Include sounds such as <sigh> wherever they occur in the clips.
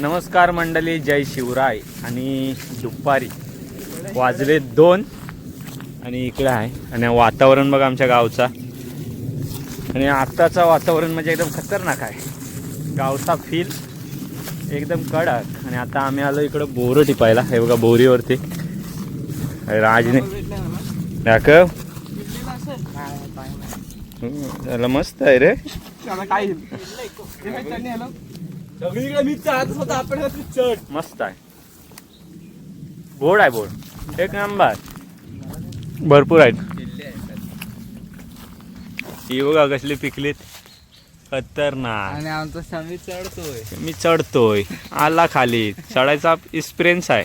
नमस्कार मंडळी जय शिवराय आणि दुपारी वाजले दोन आणि इकडं आहे. आणि वातावरण बघा आमच्या गावचा. आणि आत्ताचं वातावरण म्हणजे एकदम खतरनाक आहे. गावचा फील एकदम कडक. आणि आता आम्ही आलो इकडं बोरं टिपायला. हे बघा बोरीवरती. राजने. दाखव. मस्त आहे रे. सगळीकडे मी चाहत होता आपण चढ. मस्त आहे. बोर्ड आहे बोर्ड. एक नंबर. भरपूर आहेत. ही बघा कसली पिकलीत. खतरनाक. आणि आमचा समी चढतोय. मी चढतोय. आला खाली. चढायचा एक्सपिरियन्स आहे.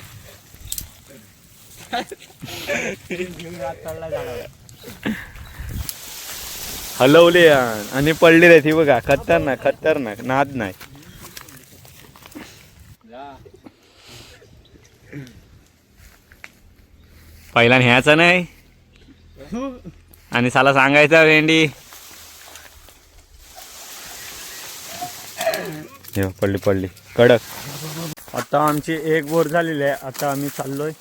हलवले आणि पडले रे ती बघा. खतरनाक खतरनाक. नाद नाही. पहिला न्यायचा नाही. आणि साला सांगायचा भेंडी. पडली पडली. कडक. आता आमची एक बोर झालेली आहे. आता आम्ही चाललोय.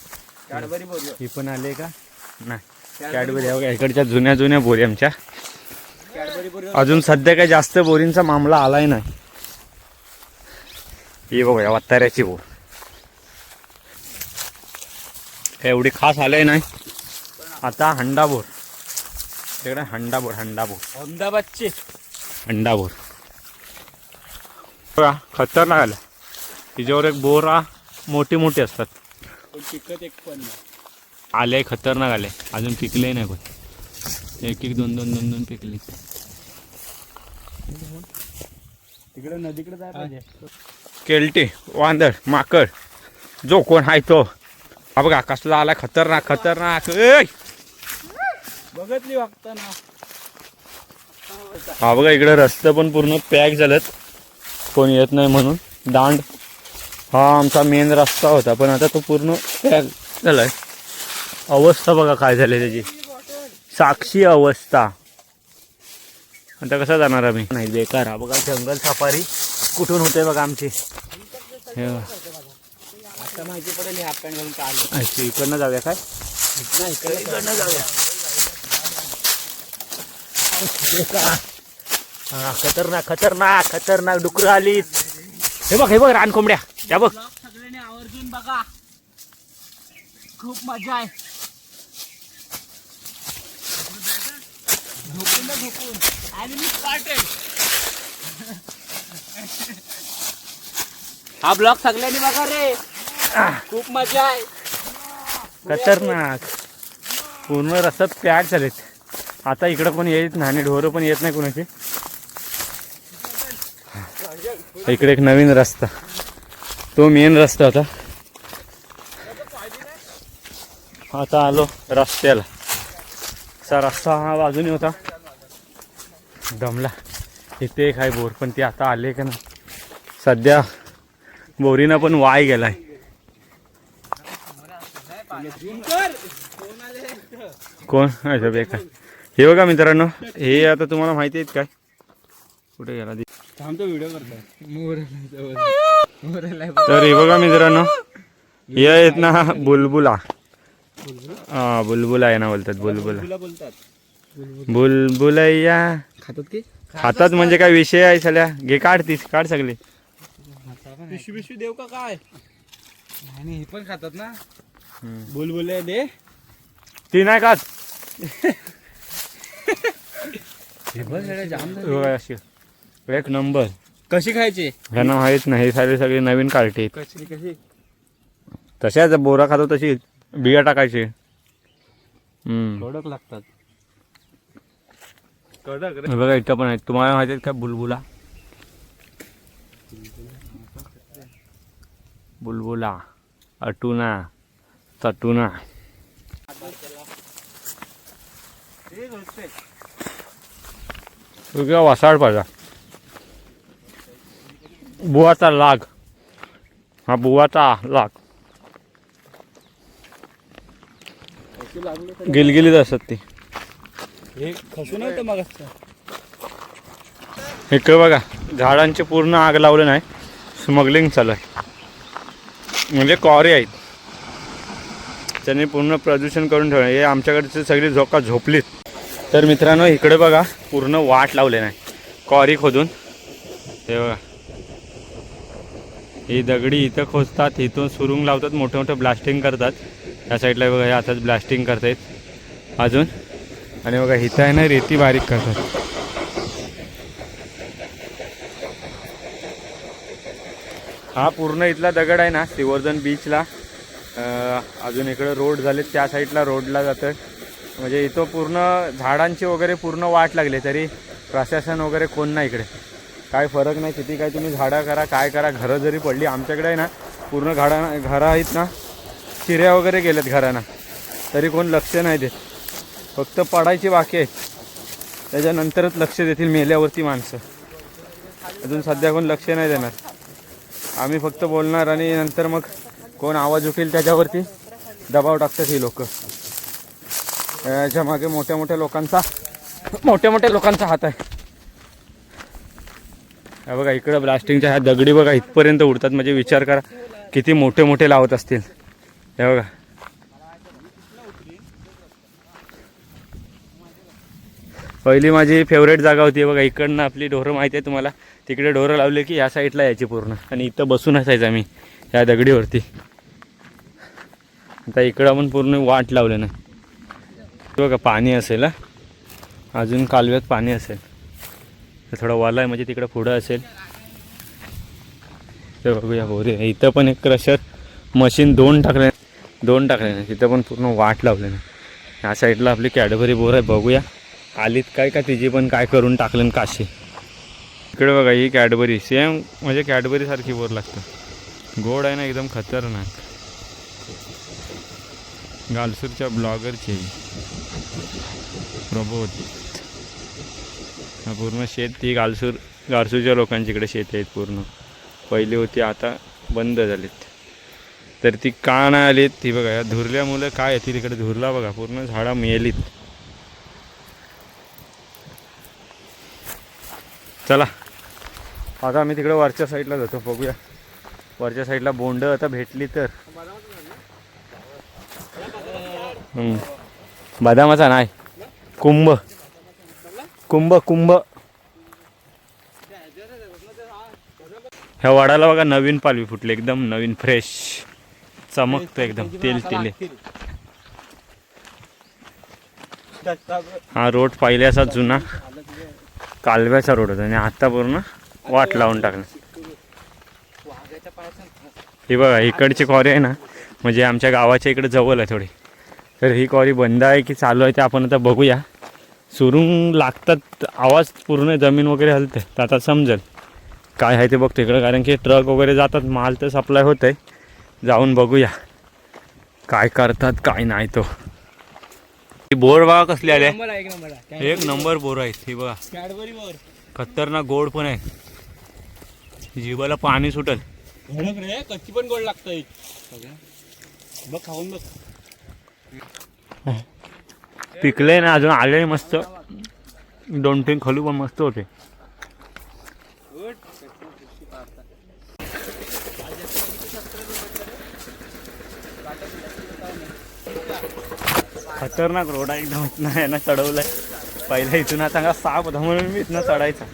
कॅडबरी ही पण आले का? नाही. कॅडबरी. इकडच्या जुन्या जुन्या बोरी आमच्या. अजून सध्या काही जास्त बोरींचा मामला आलाय नाही. ही बघूया वत्ताऱ्याची बोर. एवढी खास आलंय नाही. आता हंडा बोर तिकडे हंडा बोर हंडा बोर अहमदाबादचे. अंडा बोर बघा खतरनाक आलं तिच्यावर एक बोरा मोठी मोठी असतात. पण पिकत एक पण नाही. आले खतरनाक आले अजून पिकले नाही पण एक एक दोन दोन दोन दोन पिकले. तिकडे नदीकडे पाहिजे. केलटी वांदळ माकड. जो कोण आहे तो. हा बघा कसला आला खतरनाक खतरनाक! बघतली वागताना. हा बघा इकडे रस्ते पण पूर्ण पॅक झालेत. कोण येत नाही म्हणून. दांड. हा आमचा मेन रस्ता होता पण आता तो पूर्ण पॅक झालाय. अवस्था बघा काय झाली त्याची. साक्षी अवस्था. आता कसं जाणार आम्ही? नाही बेकार. हा बघा जंगल सफारी कुठून होते बघा आमची. हे. आता माहिती पडेल हाफ पॅन्ट घालून आलं. अच्छा, इकडनं जाऊया काय? नाही इकडे जाऊया. हा खतरनाक खतरनाक खतरनाक डुकर आलीत हे बघ हे बघ रान कोंबड्या. त्या बघ. सगळ्यांनी आवर्जून बघा. खूप मजा आहे. झोपून ना झोपून. आणि मी स्टार्टेड हा ब्लॉग सगळ्यांनी बघा रे. खूप मजा आहे. खतरनाक. पूर्ण रस्ता पॅक झालेत. आता इकडं कोण येत नाही आणि ढोरं पण येत नाही कोणाची. इकडे एक नवीन रस्ता. तो मेन रस्ता होता. आता आलो रस्त्याला. असा रस्ता हा बाजूने होता. दमला. इथे एक आहे बोर पण ते आता आले का ना सध्या बोरीनं पण वाय गेलाय. कोण? अच्छा बेकार हे बघा मित्रांनो हे आता तुम्हाला माहिती आहेत काय? कुठे गेला दि- थांबतो व्हिडिओ करतोय तर हे बघा मित्रांनो हे आहेत ना बुलबुला. हा बुलबुला आहे ना बोलतात बुलबुला. बुलबुलैया. खातात की खातात म्हणजे काय विषय आहे सगळ्या? घे काढ तीस काढ सगळे. पिशवी पिशवी देव का काय? आणि हे पण खातात ना. बुलबुले दे. ती नाही अशी. एक नंबर. कशी खायची? ह्यांना माहीत नाही. हे सारे सगळे नवीन कार्टी कशी कशी? तशाच बोरा खातो तशी बिया टाकायची. हम्म. कडक लागतात. कडक हे बघा इथं पण आहेत. तुम्हाला माहिती आहेत का बुलबुला? बुलबुला अटुना. तटुना. तुझ्या वसाड पाहिजा. बुवाचा लाग. हा बुवाचा लाग. गिलगिलीत असतात ती. हे इकडे बघा झाडांची पूर्ण आग लावलं नाही स्मगलिंग चालू आहे. म्हणजे कॉरे आहेत. त्यांनी पूर्ण प्रदूषण करून ठेवलं. हे आमच्याकडचे सगळी झोका झोपलीत. तर मित्रांनो इकडे बघा पूर्ण वाट लावले नाही. कॉरी खोदून. हे बघा. ही दगडी इथं खोचतात इथून सुरुंग लावतात मोठं मोठं ब्लास्टिंग करतात. त्या साईडला बघा हे आताच ब्लास्टिंग करतायत. अजून. आणि बघा इथं आहे ना रेती बारीक करतात. हा पूर्ण इथला दगड आहे ना सिवर्धन बीचला अजून इकडं रोड झाले त्या साईडला रोडला जातं म्हणजे इथं पूर्ण झाडांची वगैरे पूर्ण वाट लागली तरी प्रशासन वगैरे कोण नाही इकडे. काय फरक नाही किती काय तुम्ही झाडं करा काय करा घरं जरी पडली आमच्याकडे आहे ना पूर्ण घाडा घरं आहेत ना चिऱ्या वगैरे गेल्यात घरांना. तरी कोण लक्ष नाही देत. फक्त पडायची बाकी आहेत. त्याच्यानंतरच लक्ष देतील मेल्यावरती माणसं. अजून सध्या कोण लक्ष नाही देणार. आम्ही फक्त बोलणार आणि नंतर मग कोण आवाज उठेल त्याच्यावरती? दबाव टाकतात ही लोक. याच्या मागे मोठ्या मोठ्या लोकांचा मोठ्या मोठ्या लोकांचा हात आहे. हा बघा इकडं ब्लास्टिंगच्या ह्या दगडी बघा इथपर्यंत उडतात. म्हणजे विचार करा किती मोठे मोठे लावत असतील. हे बघा. पहिली माझी फेवरेट जागा होती. बघा इकडनं आपली ढोरं माहिती आहे तुम्हाला. तिकडे ढोरं लावले की या साईडला यायची पूर्ण. आणि इथं बसून असायचं आम्ही या दगडीवरती. आता इकडं पण पूर्ण वाट लावलं ना. बघा पाणी असेल हा. अजून कालव्यात पाणी असेल. तर थोडं वाला आहे म्हणजे तिकडं पुढं असेल. ते बघूया बोरे. इथं पण एक क्रशर मशीन दोन टाकले दोन टाकले ना. तिथं पण पूर्ण वाट लावले ना. ह्या साईडला आपली कॅडबरी बोर आहे बघूया. आलीत काय का तिची पण काय करून टाकलं काशी. इकडे बघा ही कॅडबरी. सेम म्हणजे कॅडबरीसारखी बोर लागतं. गोड आहे ना एकदम खतरनाक. गालसूरच्या ब्लॉगरची प्रबोध. पूर्ण शेत ती गालसूर गालसूरच्या लोकांच्याकडे इकडे शेत आहेत पूर्ण. पहिली होती आता बंद झालीत. तर ती का नाही आलीत ती बघा या धुरल्यामुळे काय येतील इकडे धुरला बघा पूर्ण झाडा मिळेलीत चला. आता आम्ही तिकडे वरच्या साईडला जातो बघूया. वरच्या साईडला बोंड आता भेटली तर. बदामाचा नाही कुंभ. कुंभ कुंभ. ह्या वाडाला बघा नवीन पालवी फुटली एकदम नवीन फ्रेश चमकतं एकदम तेल तेल हा रोड पहिले असा जुना कालव्याचा रोड होता आणि आता पूर्ण वाट लावून टाकला. हे बघा इकडची कॉरी आहे ना म्हणजे आमच्या गावाच्या इकडे जवळ आहे थोडी. तर ही कॉरी बंद आहे की चालू आहे ते आपण आता बघूया. सुरुंग लागतात आवाज पूर्ण जमीन वगैरे हलते. तर आता समजेल. काय आहे ते बघतो इकडं कारण की ट्रक वगैरे जातात माल तर सप्लाय होत आहे जाऊन बघूया. काय करतात काय नाही तो. ही बोर बघा कसली आले नंबर आहे, एक नंबर आहे. एक नंबर बोर आहेत ही बघा. खतरनाक गोड पण आहे. जिभाला पाणी सुटल. कच्ची पण गोड लागतंय. बघ खाऊन बघ. पिकले ना अजून आले मस्त. दोन तीन खलू पण मस्त होते. खतरनाक रोड आहे. एकदम इथनं आहे ना चढवलाय. पहिला इथून आता साप होता म्हणून मी इथनं चढायचा.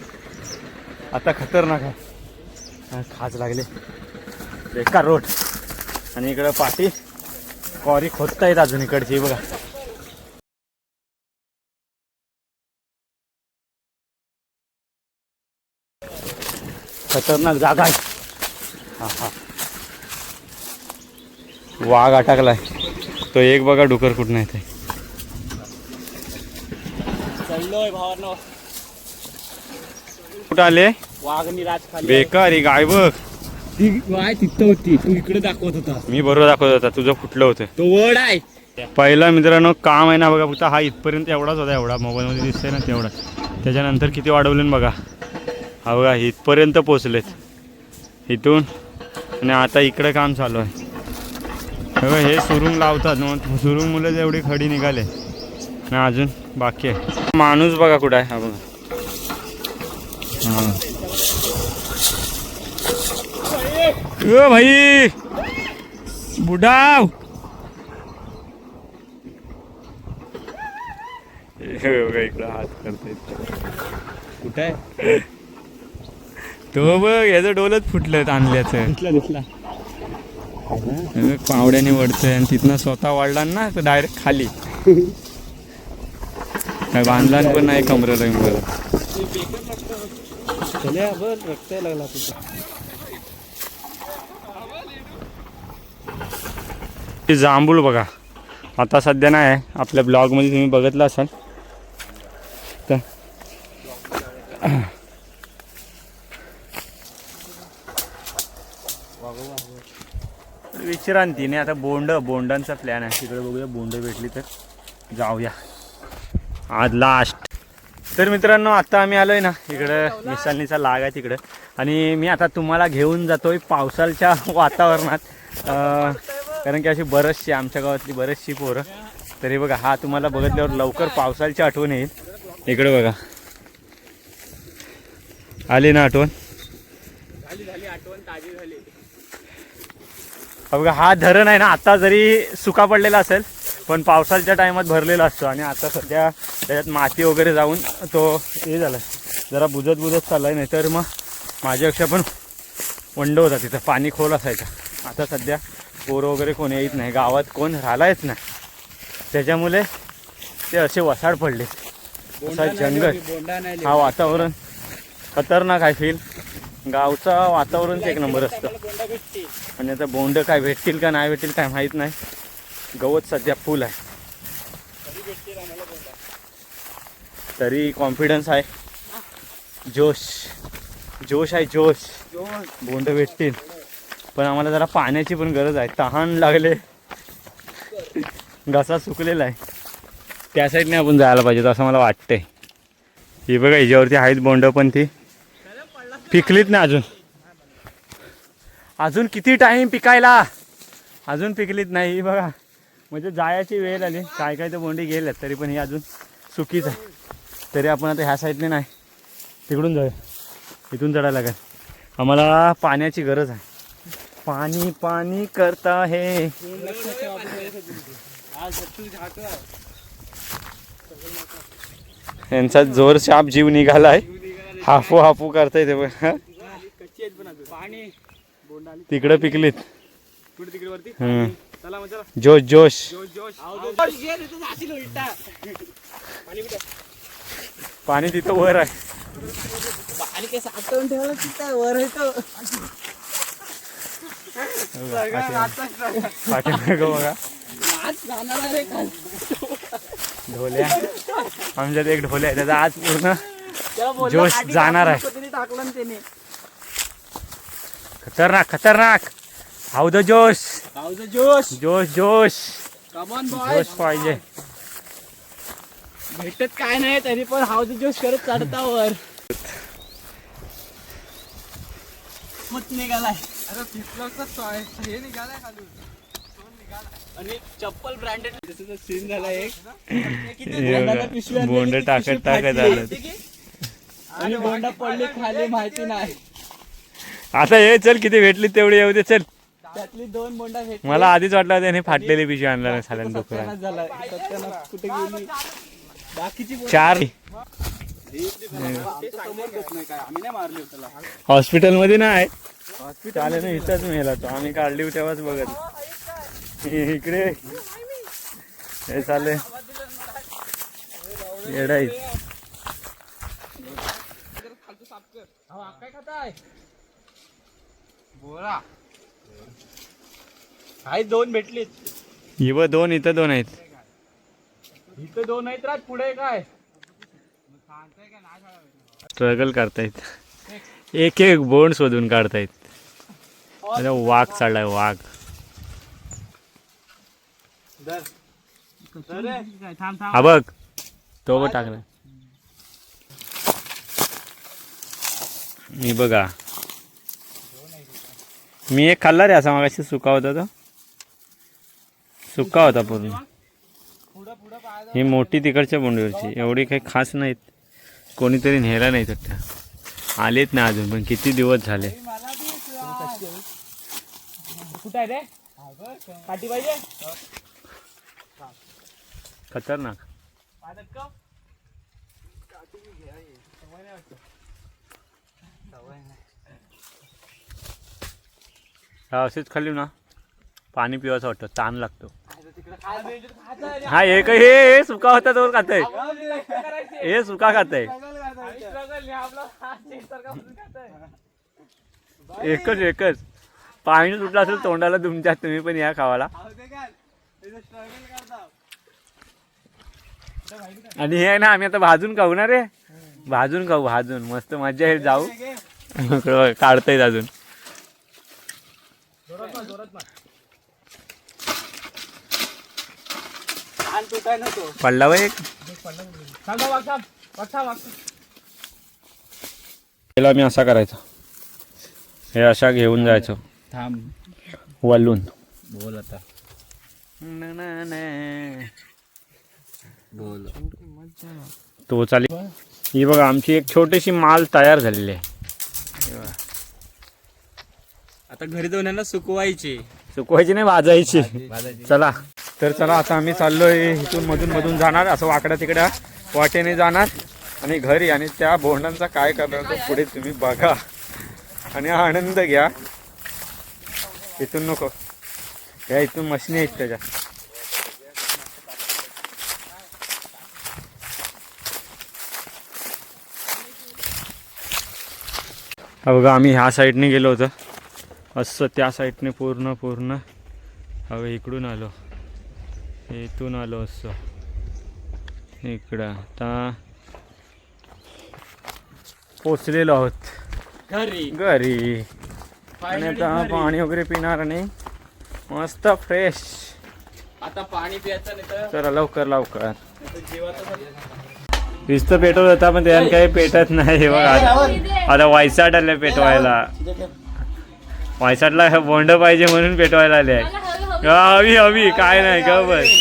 आता खतरनाक आहे. खाज लागले. बेकार रोड आणि इकडं पाठी कॉरी खोदतायत अजून इकडची बघा. खतरनाक जागा आहे. हा हा वाघ अटकलाय. तो एक बघा डुकर कुठं नाही ते कुठं आले? खाली बेकार ही गाय बघ. ती वाय तिथं होती. तू इकडे दाखवत होता. मी बरोबर दाखवत होता. तुझं फुटलं होतं. तो वड आहे. पहिला मित्रांनो काम आहे ना बघा फक्त हा इथपर्यंत एवढाच होता एवढा. मोबाईलमध्ये दिसतंय ना तेवढा. त्याच्यानंतर किती वाढवले बघा. हा बघा इथपर्यंत पोचलेत इथून आणि आता इकडे काम चालू आहे. बघा, हे सुरुंग लावतात मग सुरुंग मुलं एवढी खडी निघाले. आणि अजून बाकी आहे. माणूस बघा कुठं आहे. हा बघा. हा. ओ भाई. बुडाव. हे बघा इकडं हात कुठे आहे? तो बघ याचं डोलच फुटलं आणल्याचं दिसला दिसला. हे बघ, पावड्याने वडतंय आणि तिथनं स्वतः वाढला ना तर डायरेक्ट खाली. काय बांधला पण नाही कमरेला बिमरेला लागला तुझा ते जांभूळ बघा. आता सध्या नाही आहे आपल्या ब्लॉगमध्ये तुम्ही बघितलं असाल. तर विश्रांती नाही आता बोंड बोंडांचा प्लॅन आहे. तिकडे बघूया बोंड भेटली तर जाऊया. आज लास्ट तर मित्रांनो आता आम्ही आलोय ना इकडं मिसालनीचा लाग आहे तिकडं. आणि मी आता तुम्हाला घेऊन जातोय पावसाच्या वातावरणात. कारण की अशी बरचशी आमच्या गावातली बरेचशी पोरं. तरी बघा हा तुम्हाला बघितल्यावर लवकर पावसाळ्याची आठवण येईल. इकडे बघा. आली ना आठवण? हा बघा हा धरण आहे ना आता जरी सुका पडलेला असेल पण पावसाच्या टायमात भरलेला असतो. आणि आता सध्या त्याच्यात माती वगैरे जाऊन तो हे झाला जरा बुजत बुजत चाललाय नाही तर मग माझ्यापेक्षा पण वंड होता तिथं. पाणी खोल असायचं. आता सध्या पोरं वगैरे कोणी येत नाही. गावात कोण राहिलायच नाही. त्याच्यामुळे ते असे वसाड पडले. असा जंगल. हा वातावरण खतरनाक आहे फील गावचा वातावरणच एक नंबर असतं. आणि आता बोंड काय भेटतील का नाही भेटतील काय माहीत नाही. गवत सध्या फुल आहे. तरी कॉन्फिडन्स आहे. जोश. जोश आहे जोश. बोंड भेटतील. पण आम्हाला जरा पाण्याची पण गरज आहे. तहान लागले. घसा सुकलेला आहे. त्या साईडने आपण जायला पाहिजे असं मला वाटतंय. ही बघा हिच्यावरती आहेत बोंड पण ती. पिकलीत ना अजून. अजून किती टाइम पिकायला? अजून पिकलीत नाही. ही बघा म्हणजे जायची वेळ आली. काय काय तर बोंडी गेल्यात तरी पण ही अजून चुकीच आहे. तरी आपण आता ह्या साईडने नाही. तिकडून जाऊया. इथून चढायला लागेल. आम्हाला पाण्याची गरज आहे. पाणी पाणी करता हे. यांचा जोर शाप जीव निघालाय. हाफू हाफू करताय ते तिकडे आहेत पिकलीत जोश जोश. पाणी तिथं वर आहे. काय साठवून ठेवलं तिथं? वर येतो पाठीमागं बघा. ढोल्या. आमच्यात एक ढोल्या आहे त्याचा आज पूर्ण जोश जाणार आहे. खतरनाक खतरनाक. हाऊ द जोश. जोश. जोश जोश. जोश पाहिजे. भेटत काय नाही तरी पण हावचं जोश करत चढता वर मत निघालाय. अरे हे निघालाय खालून आणि चप्पल ब्रँडेड सीन झाला एक. बोंड टाकत टाकत. आलं आणि बोंडा पडली खाली माहिती नाही. आता हे चल किती भेटली तेवढी येऊ दे चल. त्यातली दोन बोंडा भेटली. मला आधीच वाटलं त्याने फाटलेली पिशवी आणला नाही साल्यान कुठे गेली? बाकीची चार. समोर देत नाही. ना इथंच मेला तो आम्ही काढली तेव्हाच बघत. इकडे. हे चाले खाताय बोला. दोन भेटलीत. ही व दोन इथं दोन आहेत. इथं दोन आहेत रात पुढे काय स्ट्रगल करतायत. एक एक बोंड शोधून काढतायत. आता वाघ चाललाय वाघ. हा बघ तो बघ टाकला मी बघा. मी एक खाल्ला रे असा मागाशी सुका होता तो. सुका होता पूर्ण. ही मोठी तिकडच्या बोंडीवरची एवढी काही खास नाहीत. कोणीतरी नेला नाही त्या. आलेत ना अजून पण किती दिवस झाले. कुठं आहे रे काठी पाहिजे खतरनाक हे. हा असेच खाली ना पाणी पिवायचं वाटतं ताण लागतो आहे. हा एक हे हे सुका होता तो struggle करायचे. हे सुका हा म्हणून खातोय. एकच एकच पाणी सुटलं असेल तोंडाला तुमच्या तुम्ही पण या खावाला. आणि हे आहे ना आम्ही आता भाजून खाऊ ना रे. भाजून खाऊ भाजून. मस्त मजा येईल जाऊ. काढता येईल अजून. पडला बा एक. थांब त्याला मी असा करायचा. हे अशा घेऊन जायचो. थांब. वलून. बोल आता. बोल. तो चालेल ही बघा आमची एक छोटीशी माल तयार झालेली आहे. आता घरी जाऊन यांना सुकवायचे. सुकवायची नाही भाजायची. भाजायची. चला. तर चला आता आम्ही चाललोय इथून मधून मधून जाणार. असं वाकड्या तिकड्या वाटेने जाणार. आणि घरी आणि त्या बोंडांचा काय करणार तो पुढे तुम्ही बघा. आणि आनंद घ्या. इथून नको. या इथून मशनी आहेत त्याच्या हा बघा आम्ही ह्या साईडने गेलो होतो. असं त्या साईडने पूर्ण पूर्ण. हवे इकडून आलो. इथून आलो असं. इकडं आता पोचलेलो आहोत. घरी. घरी. आणि आता. पाणी वगैरे पिणार आणि मस्त फ्रेश आता पाणी प्यायचं नाही तर चला लवकर लवकर. नुसतं पेटवत होता पण त्यानं काही पेटत नाही. हे बघा आता- आता वायसाट आले पेटवायला. वायसाटला बोंड पाहिजे म्हणून पेटवायला आले. हवी हवी काय नाही का बस.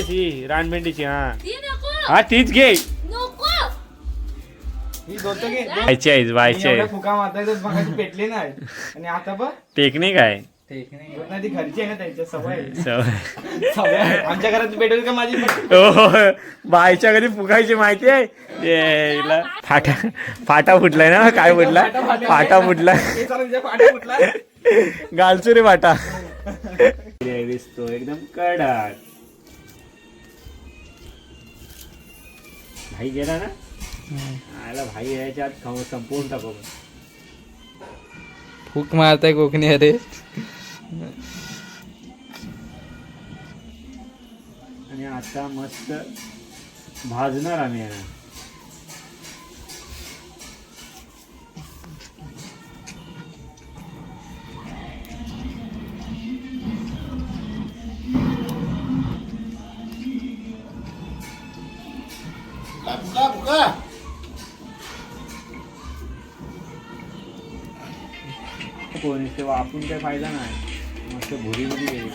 ही रानभेंडीची हा. हा तीच घे. ही. व्हायची आहे व्हायची आहे फुका मगाशी पेटली नाही. आणि आता बघ. टेक्निक आहे. नाही ती घरची आहे ना त्यांच्या सवय आहे. सवय. सवय आहे. आमच्या घरात का माझी? पण? हो. बायच्या घरी फुगायची माहिती आहे. फाटा फाटा फुटलाय ना काय फुटला? फाटा फुटला. हे गालचू रे फाटा दिसतो एकदम कडक भाई गेला ना? आला भाई यायच्या खाऊ संपवून टाकू. फूक मारताय कोकणी अरे आणि आता मस्त भाजणार आम्ही ते वापरून काही फायदा नाही. मस्त भुरीमध्ये गेली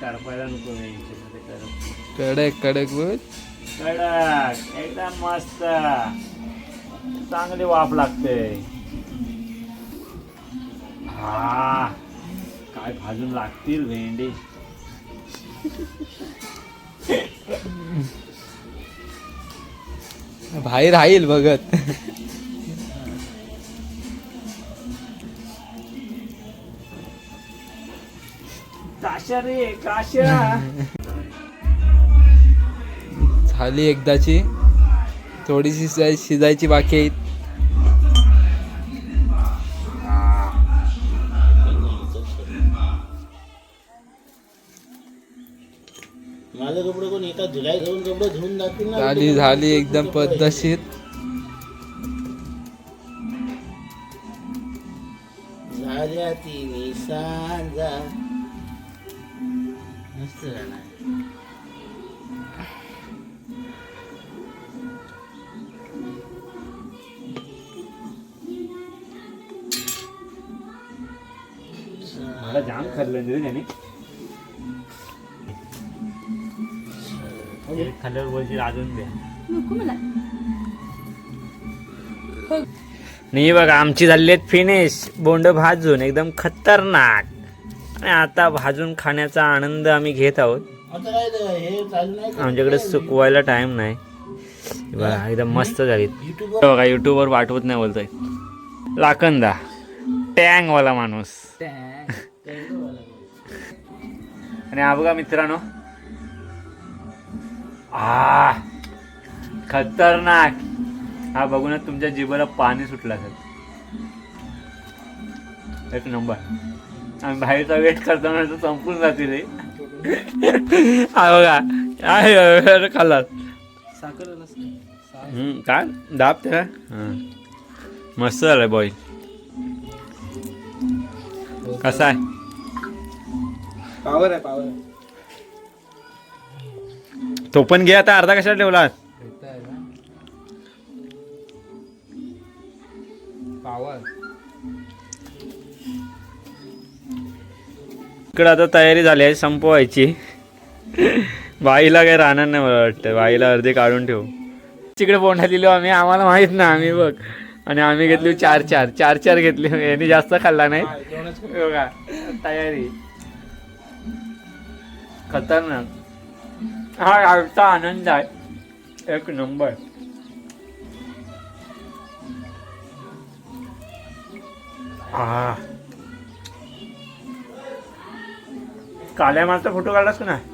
करपायला नको. कडक. कडक कडक एकदम मस्त. चांगली वाफ लागते. हा. काय भाजून लागतील भेंडी. भाई राहील बघत. काशा रे काशा. झाली एकदाची. थोडीशी शिजाय- शिजायची बाकी आहे झाली झाली एकदम पद्धतशीर. झाल्या सांजा. मस्त गाणं आहे. मला जाम खाल्लं रे खाल्ल्यावर बोलशील अजून द्या. नको मला नाही बघा आमची झाली आहेत फिनिश बोंड भाजून एकदम खतरनाक. आणि आता भाजून खाण्याचा आनंद आम्ही घेत आहोत. आता काय ते हे चालू नाही आमच्याकडे सुकवायला टाइम नाही. हे बघा एकदम मस्त झाली. युट्यूबवर बघा युट्यूबवर पाठवत नाही बोलताय. लाकंदा टँग वाला माणूस. <laughs> आणि हा बघा मित्रांनो आ खतरनाक. हा बघूनच तुमच्या जिभेला पाणी सुटलं असेल. एक नंबर. आम्ही बाहेरचा वेट करताना तर संपून जातील रे हा बघा. आहे खाल्ला काय? दाब हां. मस्त झालं बॉईल कसा आहे? पावर आहे पावर आहे. तो पण घे आता अर्धा कशाला ठेवला? इकडं आता तयारी झाली आहे संपवायची. बाईला काही राहणार नाही मला वाटतं. बाईला अर्धे काढून ठेवू. तिकडे बोंडा दिलो आम्ही आम्हाला माहीत ना आम्ही बघ. आणि आम्ही घेतली चार चार. चार चार घेतली यांनी जास्त खाल्ला नाही. बघा तयारी. खतरनाक. हा आमचा आनंद आहे. एक नंबर. हा काल्या मालचा फोटो काढलास का नाही?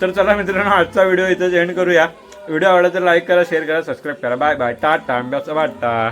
तर चला मित्रांनो आजचा व्हिडिओ इथं एंड करूया. व्हिडिओ आवडला तर लाईक करा शेअर करा सबस्क्राईब करा. बाय बाय टाटा आंब्याचा वाटा.